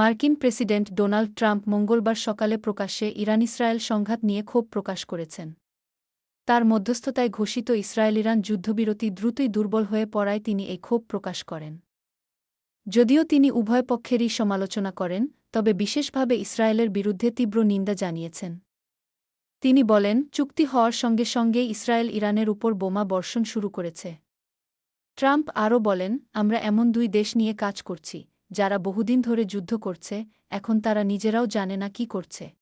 মার্কিন president Donald Trump মঙ্গলবার সকালে প্রকাশ্যে ইরান ইসরায়েল সংঘাত নিয়ে ক্ষোভ প্রকাশ করেছেন। তার মধ্যস্থতায় ঘোষিত ইসরায়েল ইরান যুদ্ধবিরতি দ্রুতই দুর্বল হয়ে পড়ায় তিনি এই ক্ষোভ প্রকাশ করেন। যদিও তিনি উভয় পক্ষেরই সমালোচনা করেন, তবে বিশেষভাবে ইসরায়েলের বিরুদ্ধে তীব্র নিন্দা জানিয়েছেন। তিনি বলেন, চুক্তি হওয়ার সঙ্গে সঙ্গে ইসরায়েল ইরানের উপর বোমা বর্ষণ শুরু করেছে। ট্রাম্প আরও বলেন, আমরা এমন দুই দেশ নিয়ে কাজ করছি যারা বহুদিন ধরে যুদ্ধ করছে, এখন তারা নিজেরাও জানে না কি করছে।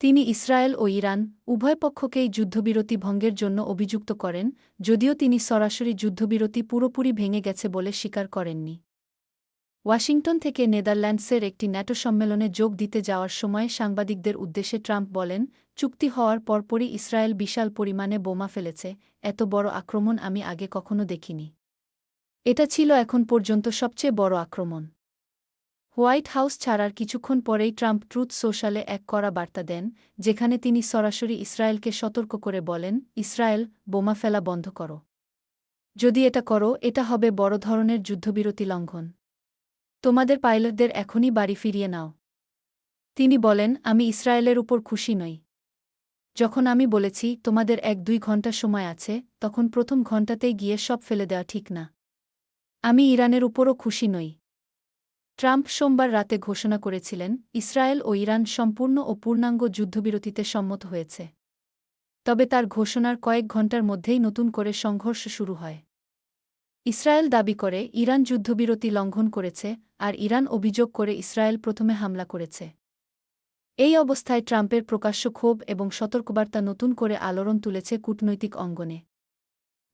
তিনি ইসরায়েল ও ইরান উভয় পক্ষকেই যুদ্ধবিরতি ভঙ্গের জন্য অভিযুক্ত করেন, যদিও তিনি সরাসরি যুদ্ধবিরতি পুরোপুরি ভেঙে গেছে বলে স্বীকার করেননি। ওয়াশিংটন থেকে নেদারল্যান্ডসের একটি ন্যাটো সম্মেলনে যোগ দিতে যাওয়ার সময় সাংবাদিকদের উদ্দেশ্যে ট্রাম্প বলেন, চুক্তি হওয়ার পরপরই ইসরায়েল বিশাল পরিমাণে বোমা ফেলেছে, এত বড় আক্রমণ আমি আগে কখনো দেখিনি। এটা ছিল এখন পর্যন্ত সবচেয়ে বড় আক্রমণ। হোয়াইট হাউস ছাড়ার কিছুক্ষণ পরেই ট্রাম্প ট্রুথ সোশ্যালে এক করা বার্তা দেন, যেখানে তিনি সরাসরি ইসরায়েলকে সতর্ক করে বলেন, ইসরায়েল, বোমা ফেলা বন্ধ করো। যদি এটা করো, এটা হবে বড় ধরনের যুদ্ধবিরতি লঙ্ঘন। তোমাদের পাইলটদের এখনই বাড়ি ফিরিয়ে নাও। তিনি বলেন, আমি ইসরায়েলের উপর খুশি নই। যখন আমি বলেছি, তোমাদের এক দুই ঘণ্টা সময় আছে, তখন প্রথম ঘণ্টাতেই গিয়ে সব ফেলে দেওয়া ঠিক না। আমি ইরানের উপরও খুশি নই। ট্রাম্প সোমবার রাতে ঘোষণা করেছিলেন, ইসরায়েল ও ইরান সম্পূর্ণ ও পূর্ণাঙ্গ যুদ্ধবিরতিতে সম্মত হয়েছে। তবে তার ঘোষণার কয়েক ঘণ্টার মধ্যেই নতুন করে সংঘর্ষ শুরু হয়। ইসরায়েল দাবি করে, ইরান যুদ্ধবিরতি লঙ্ঘন করেছে আর ইরান অভিযোগ করে ইসরায়েল প্রথমে হামলা করেছে। এই অবস্থায় ট্রাম্পের প্রকাশ্য ক্ষোভ এবং সতর্কবার্তা নতুন করে আলোড়ন তুলেছে কূটনৈতিক অঙ্গনে।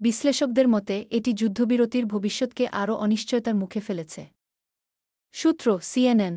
বিশ্লেষকদের মতে এটি যুদ্ধবিরতির ভবিষ্যৎকে আরও অনিশ্চয়তার মুখে ফেলেছে। সূত্র সিএনএন